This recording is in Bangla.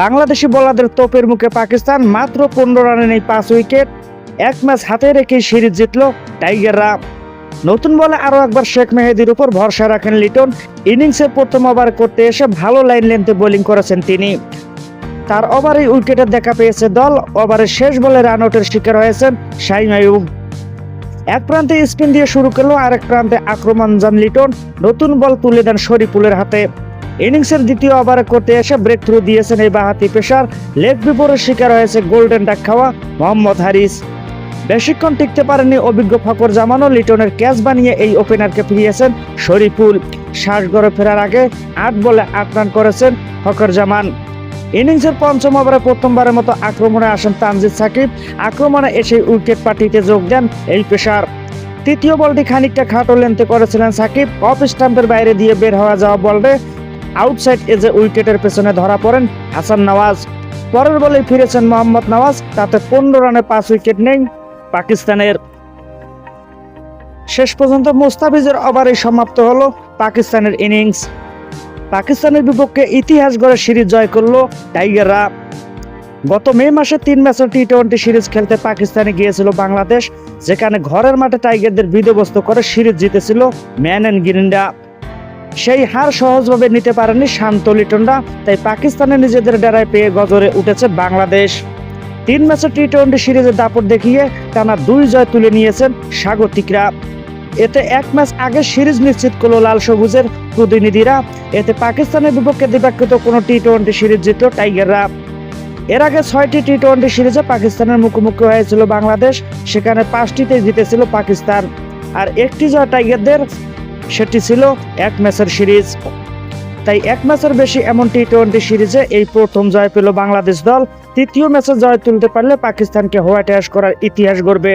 বাংলাদেশি বোলারদের তোপের মুখে পাকিস্তান মাত্র পনেরো রানে নেই পাঁচ উইকেট, এক ম্যাচ হাতে রেখে সিরিজ জিতল টাইগাররা নতুন বলে আরও একবার শেখ মেহেদির উপর ভরসা রাখেন লিটন। ইনিংসে প্রথম ওভার করতে এসে ভালো লাইন লেন্থে বোলিং করেছেন তিনি। তার ওভারে উইকেটের দেখা পেয়েছে দল, ওভারের শেষ বলে রান আউটের শিকার হয়েছেন শাইম আয়ুব এক প্রান্তে স্পিন দিয়ে শুরু করল আরেক প্রান্তে আক্রমণ যান লিটন। নতুন বল তুলে দেন শরীফুলের হাতে। ইনিংসের দ্বিতীয় ওভারে করতে এসে ব্রেক থ্রু দিয়েছেন এই বাহাতি পেশার লেগ বিপরের শিকার হয়েছে গোল্ডেন ডাক খাওয়া মোহাম্মদ হারিস। বেশিক্ষণ টিকতে পারেনি অভিজ্ঞ ফকর জামানও, লিটনের ক্যাচ বানিয়ে এই ওপেনারকে ফিরিয়েছেন শরীফুল। শ্বাস গড়ে ফেরার আগে আট বলে আট রান করেছেন ফকর জামান। ইনিংসের পঞ্চম ওভারে প্রথমবারের মতো আক্রমণে আসেন তানজিদ সাকিব। আক্রমণে এসে উইকেট পার্টিতে যোগ দেন এই পেশার তৃতীয় বলটি খানিকটা খাটো লেন্থে করেছিলেন সাকিব। অফ স্টাম্পের বাইরে দিয়ে বের হওয়া যাওয়া বলবে আউটসাইড এজে উইকেটের পেছনে ধরা পড়েন হাসান নওয়াজ। পরের বলে ফিরেছেন মোহাম্মদ নওয়াজ, তাতে পনেরো রানে পাঁচ উইকেট নেই পাকিস্তানের। শেষ পর্যন্ত মুস্তাফিজের ওভারেই সমাপ্ত হলো পাকিস্তানের ইনিংস। পাকিস্তানের বিপক্ষে ইতিহাস গড়ে সিরিজ জয় করল টাইগাররা। গত মে মাসে তিন ম্যাচের টি টোয়েন্টি সিরিজ খেলতে পাকিস্তানে গিয়েছিল বাংলাদেশ, যেখানে ঘরের মাঠে টাইগারদের বিধ্বস্ত করে সিরিজ জিতেছিল ম্যান অ্যান্ড গ্রিনরা সেই হার সহজভাবে নিতে পারেনি শান্ত লিটনরা, তাই পাকিস্তানে নিজেদের ডেরায় পেয়ে গজরে উঠেছে বাংলাদেশ। তিন ম্যাচের টি টোয়েন্টি সিরিজের দাপট দেখিয়ে টানা দুই জয় তুলে নিয়েছেন স্বাগতিকরা। এতে এক ম্যাচ আগে সিরিজ নিশ্চিত করল লাল সবুজের প্রতিনিধিরা। এতে পাকিস্তানের বিপক্ষে দ্বিপাক্ষিত কোনো টি টোয়েন্টি সিরিজ জিতল টাইগাররা। এর আগে ছয়টি টি টোয়েন্টি সিরিজে পাকিস্তানের মুখোমুখি হয়েছিল বাংলাদেশ, সেখানে পাঁচটিতে জিতেছিল পাকিস্তান। আর একটি জয় টাইগারদের সেটি ছিল এক ম্যাচের সিরিজ। তাই এক ম্যাচের বেশি এমন টি টোয়েন্টি সিরিজে এই প্রথম জয় পেল বাংলাদেশ দল। তৃতীয় ম্যাচে জয় তুলতে পারলে পাকিস্তানকে হোয়াইট হাউস করার ইতিহাস গড়বে।